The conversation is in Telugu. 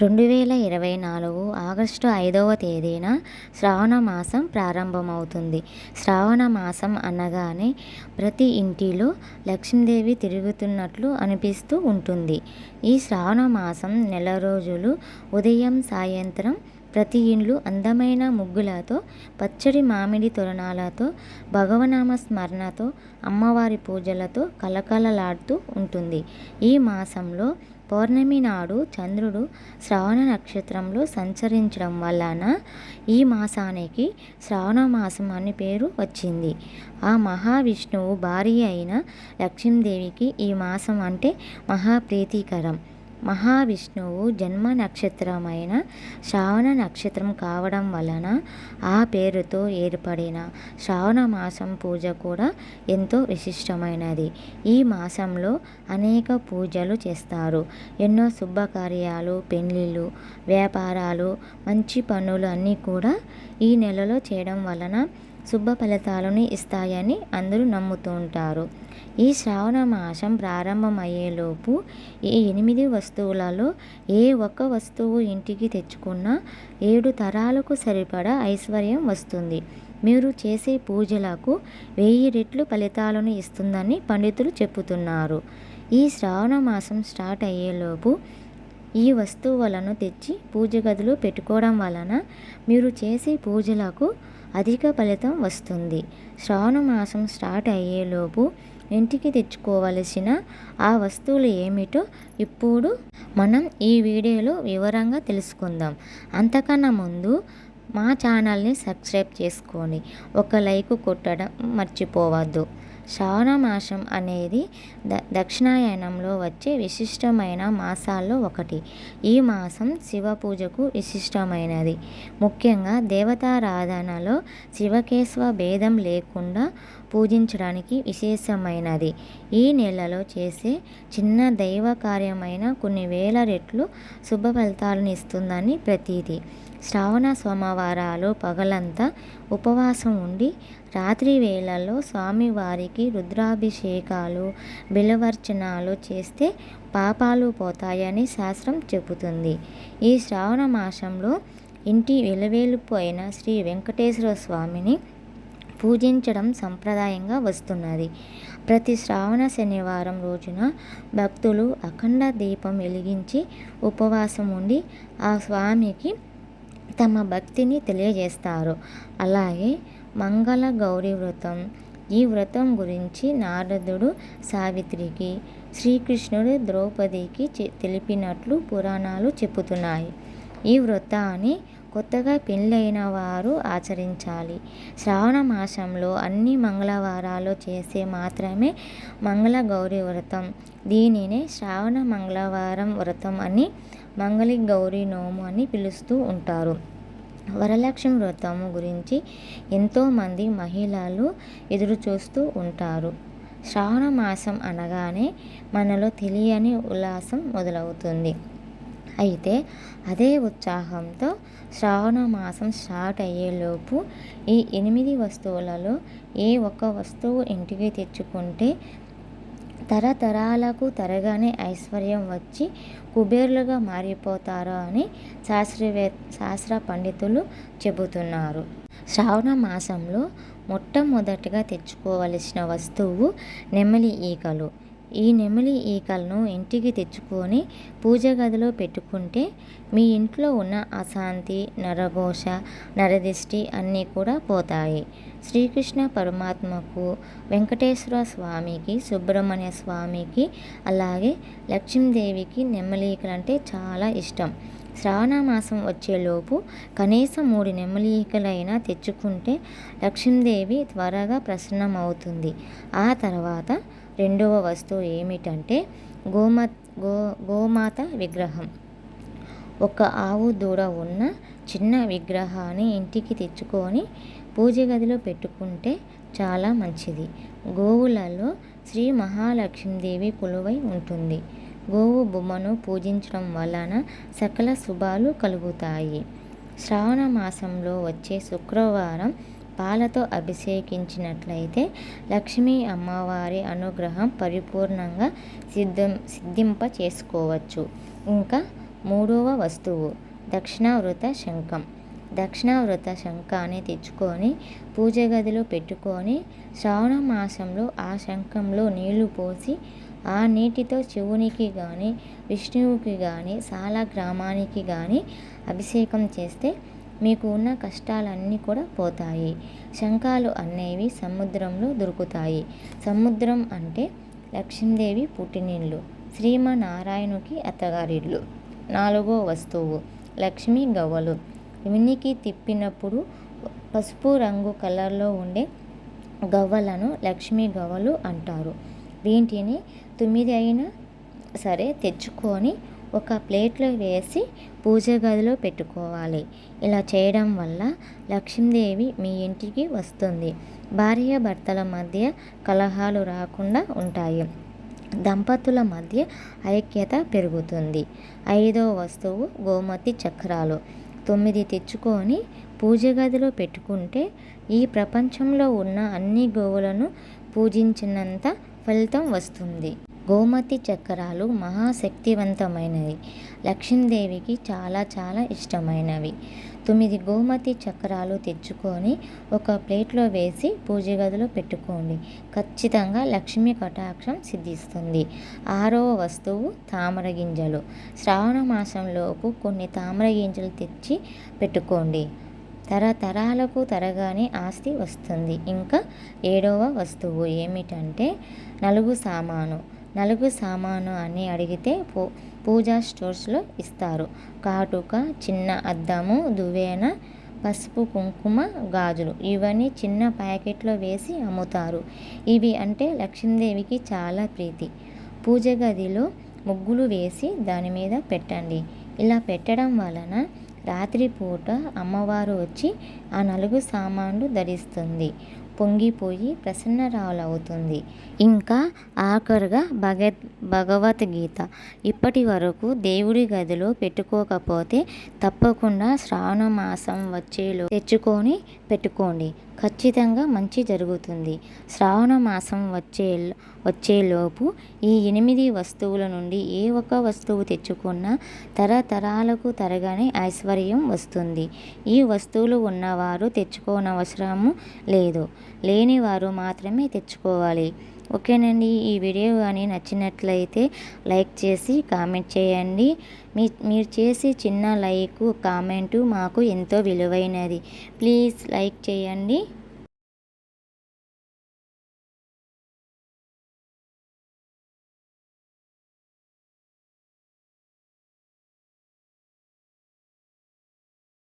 రెండు వేల ఇరవై నాలుగు ఆగస్టు ఐదవ తేదీన శ్రావణ మాసం ప్రారంభమవుతుంది. శ్రావణ మాసం అనగానే ప్రతి ఇంటిలో లక్ష్మీదేవి తిరుగుతున్నట్లు అనిపిస్తూ ఉంటుంది. ఈ శ్రావణ మాసం నెల రోజులు ఉదయం సాయంత్రం ప్రతి ఇండ్లు అందమైన ముగ్గులతో పచ్చడి మామిడి తోరణాలతో భగవనామ స్మరణతో అమ్మవారి పూజలతో కలకలలాడుతూ ఉంటుంది. ఈ మాసంలో పౌర్ణమి నాడు చంద్రుడు శ్రావణ నక్షత్రంలో సంచరించడం వలన ఈ మాసానికి శ్రావణ మాసం అని పేరు వచ్చింది. ఆ మహావిష్ణువు భార్య అయిన లక్ష్మీదేవికి ఈ మాసం అంటే మహాప్రీతికరం. మహావిష్ణువు జన్మ నక్షత్రమైన శ్రావణ నక్షత్రం కావడం వలన ఆ పేరుతో ఏర్పడిన శ్రావణ మాసం పూజ కూడా ఎంతో విశిష్టమైనది. ఈ మాసంలో అనేక పూజలు చేస్తారు. ఎన్నో శుభకార్యాలు పెళ్ళిళ్ళు వ్యాపారాలు మంచి పనులు అన్నీ కూడా ఈ నెలలో చేయడం వలన శుభ ఫలితాలను ఇస్తాయని అందరూ నమ్ముతూ ఉంటారు. ఈ శ్రావణ మాసం ప్రారంభమయ్యేలోపు ఈ ఎనిమిది వస్తువులలో ఏ ఒక్క వస్తువు ఇంటికి తెచ్చుకున్నా ఏడు తరాలకు సరిపడా ఐశ్వర్యం వస్తుంది. మీరు చేసే పూజలకు వెయ్యి రెట్లు ఫలితాలను ఇస్తుందని పండితులు చెప్పుతున్నారు. ఈ శ్రావణ మాసం స్టార్ట్ అయ్యేలోపు ఈ వస్తువులను తెచ్చి పూజ గదిలో పెట్టుకోవడం వలన మీరు చేసే పూజలకు అధిక ఫలితం వస్తుంది. శ్రావణ మాసం స్టార్ట్ అయ్యేలోపు ఇంటికి తెచ్చుకోవలసిన ఆ వస్తువులు ఏమిటో ఇప్పుడు మనం ఈ వీడియోలో వివరంగా తెలుసుకుందాం. అంతకన్నా ముందు మా ఛానల్ని సబ్స్క్రైబ్ చేసుకొని ఒక లైక్ కొట్టడం మర్చిపోవద్దు. శ్రావణ మాసం అనేది ద దక్షిణాయనంలో వచ్చే విశిష్టమైన మాసాల్లో ఒకటి. ఈ మాసం శివ పూజకు విశిష్టమైనది. ముఖ్యంగా దేవతారాధనలో శివకేశవ భేదం లేకుండా పూజించడానికి విశేషమైనది. ఈ నెలలో చేసే చిన్న దైవ కార్యమైన కొన్ని వేల రెట్లు శుభ ఫలితాలను ఇస్తుందని ప్రతీది శ్రావణ సోమవారాలు పగలంతా ఉపవాసం ఉండి రాత్రి వేళల్లో స్వామివారికి రుద్రాభిషేకాలు బిలవర్చనాలు చేస్తే పాపాలు పోతాయని శాస్త్రం చెబుతుంది. ఈ శ్రావణ మాసంలో ఇంటి వెలువేలిపోయిన శ్రీ వెంకటేశ్వర స్వామిని పూజించడం సంప్రదాయంగా వస్తున్నది. ప్రతి శ్రావణ శనివారం రోజున భక్తులు అఖండ దీపం వెలిగించి ఉపవాసం ఉండి ఆ స్వామికి తమ భక్తిని తెలియజేస్తారు. అలాగే మంగళ గౌరీ వ్రతం. ఈ వ్రతం గురించి నారదుడు సావిత్రికి శ్రీకృష్ణుడు ద్రౌపదికి తెలిపినట్లు పురాణాలు చెబుతున్నాయి ఈ వ్రతాన్ని కొత్తగా పెళ్ళైన వారు ఆచరించాలి. శ్రావణ మాసంలో అన్ని మంగళవారాలు చేసే మాత్రమే మంగళ గౌరీ వ్రతం. దీనినే శ్రావణ మంగళవారం వ్రతం అని మంగళి గౌరీ నోము అని పిలుస్తూ ఉంటారు. వరలక్ష్మి వ్రతము గురించి ఎంతోమంది మహిళలు ఎదురు చూస్తూ ఉంటారు. శ్రావణ మాసం అనగానే మనలో తెలియని ఉల్లాసం మొదలవుతుంది. అయితే అదే ఉత్సాహంతో శ్రావణ మాసం స్టార్ట్ అయ్యేలోపు ఈ ఎనిమిది వస్తువులలో ఏ ఒక్క వస్తువు ఇంటికి తెచ్చుకుంటే తరతరాలకు తరగానే ఐశ్వర్యం వచ్చి కుబేర్లుగా మారిపోతారు అని శాస్త్రవే శాస్త్ర పండితులు చెబుతున్నారు. శ్రావణ మాసంలో మొట్టమొదటిగా తెచ్చుకోవలసిన వస్తువు నెమలి ఈకలు. ఈ నెమలి ఈకలను ఇంటికి తెచ్చుకొని పూజ గదిలో పెట్టుకుంటే మీ ఇంట్లో ఉన్న అశాంతి నరఘోష నరదిష్టి అన్నీ కూడా పోతాయి. శ్రీకృష్ణ పరమాత్మకు వెంకటేశ్వర స్వామికి సుబ్రహ్మణ్య స్వామికి అలాగే లక్ష్మీదేవికి నెమ్మలీకలు అంటే చాలా ఇష్టం. శ్రావణ మాసం వచ్చేలోపు కనీసం మూడు నెమ్మలీకలైనా తెచ్చుకుంటే లక్ష్మీదేవి త్వరగా ప్రసన్నమవుతుంది. ఆ తర్వాత రెండవ వస్తువు ఏమిటంటే గోమ గో గోమాత విగ్రహం. ఒక ఆవు దూడ ఉన్న చిన్న విగ్రహాన్ని ఇంటికి తెచ్చుకొని పూజ గదిలో పెట్టుకుంటే చాలా మంచిది. గోవులలో శ్రీ మహాలక్ష్మీదేవి కొలువై ఉంటుంది. గోవు బొమ్మను పూజించడం వలన సకల శుభాలు కలుగుతాయి. శ్రావణ మాసంలో వచ్చే శుక్రవారం పాలతో అభిషేకించినట్లయితే లక్ష్మీ అమ్మవారి అనుగ్రహం పరిపూర్ణంగా సిద్ధం సిద్ధింప చేసుకోవచ్చు ఇంకా మూడవ వస్తువు దక్షిణావృత శంఖం. దక్షిణావృత శంఖాన్ని తెచ్చుకొని పూజ గదిలో పెట్టుకొని శ్రావణ మాసంలో ఆ శంఖంలో నీళ్ళు పోసి ఆ నీటితో శివునికి కానీ విష్ణువుకి కానీ సాల గ్రామానికి కానీ అభిషేకం చేస్తే మీకు ఉన్న కష్టాలన్నీ కూడా పోతాయి. శంఖాలు అనేవి సముద్రంలో దొరుకుతాయి. సముద్రం అంటే లక్ష్మీదేవి పుట్టినిల్లు శ్రీమనారాయణుకి అత్తగారిళ్ళు నాలుగో వస్తువు లక్ష్మీ గవ్వలు. వినికి తిప్పినప్పుడు పసుపు రంగు కలర్లో ఉండే గవ్వలను లక్ష్మీ గవ్వలు అంటారు. వీటిని తొమ్మిది అయినా సరే తెచ్చుకొని ఒక ప్లేట్లో వేసి పూజ గదిలో పెట్టుకోవాలి. ఇలా చేయడం వల్ల లక్ష్మీదేవి మీ ఇంటికి వస్తుంది. భార్య భర్తల మధ్య కలహాలు రాకుండా ఉంటాయి. దంపతుల మధ్య ఐక్యత పెరుగుతుంది. ఐదో వస్తువు గోమతి చక్రాలు. తొమ్మిది తెచ్చుకొని పూజ గదిలో పెట్టుకుంటే ఈ ప్రపంచంలో ఉన్న అన్ని గోవులను పూజించినంత ఫలితం వస్తుంది. గోమతి చక్రాలు మహాశక్తివంతమైనవి. లక్ష్మీదేవికి చాలా చాలా ఇష్టమైనవి. తొమ్మిది గోమతి చక్రాలు తెచ్చుకొని ఒక ప్లేట్లో వేసి పూజ గదిలో పెట్టుకోండి. ఖచ్చితంగా లక్ష్మీ కటాక్షం సిద్ధిస్తుంది. ఆరవ వస్తువు తామర గింజలు. శ్రావణ మాసంలోపు కొన్ని తామర గింజలు తెచ్చి పెట్టుకోండి. తరతరాలకు తరగానే ఆస్తి వస్తుంది. ఇంకా ఏడవ వస్తువు ఏమిటంటే నలుగు సామాను. నలుగు సామాను అని అడిగితే పూ పూజా స్టోర్స్లో ఇస్తారు. కాటుక చిన్న అద్దము దువ్వేన పసుపు కుంకుమ గాజులు. ఇవన్నీ చిన్న ప్యాకెట్లో వేసి అమ్ముతారు. ఇవి అంటే లక్ష్మీదేవికి చాలా ప్రీతి. పూజ గదిలో ముగ్గులు వేసి దాని మీద పెట్టండి. ఇలా పెట్టడం వలన రాత్రిపూట అమ్మవారు వచ్చి ఆ నలుగు సామాన్లు ధరిస్తుంది. పొంగిపోయి ప్రసన్నరాలవుతుంది. ఇంకా ఆఖరుగా భగత్ భగవద్గీత. ఇప్పటి వరకు దేవుడి గదిలో పెట్టుకోకపోతే తప్పకుండా శ్రావణ మాసం వచ్చేలో తెచ్చుకొని పెట్టుకోండి. ఖచ్చితంగా మంచి జరుగుతుంది. శ్రావణ మాసం వచ్చే వచ్చేలోపు ఈ ఎనిమిది వస్తువుల నుండి ఏ ఒక్క వస్తువు తెచ్చుకున్నా తరతరాలకు తరగానే ఐశ్వర్యం వస్తుంది. ఈ వస్తువులు ఉన్నవారు తెచ్చుకోనవసరము లేదు. లేనివారు మాత్రమే తెచ్చుకోవాలి. ఓకేనండి ఈ వీడియో కానీ నచ్చినట్లయితే లైక్ చేసి కామెంట్ చేయండి. మీ మీరు చేసే చిన్న లైక్ కామెంటు మాకు ఎంతో విలువైనది. ప్లీజ్ లైక్ చేయండి.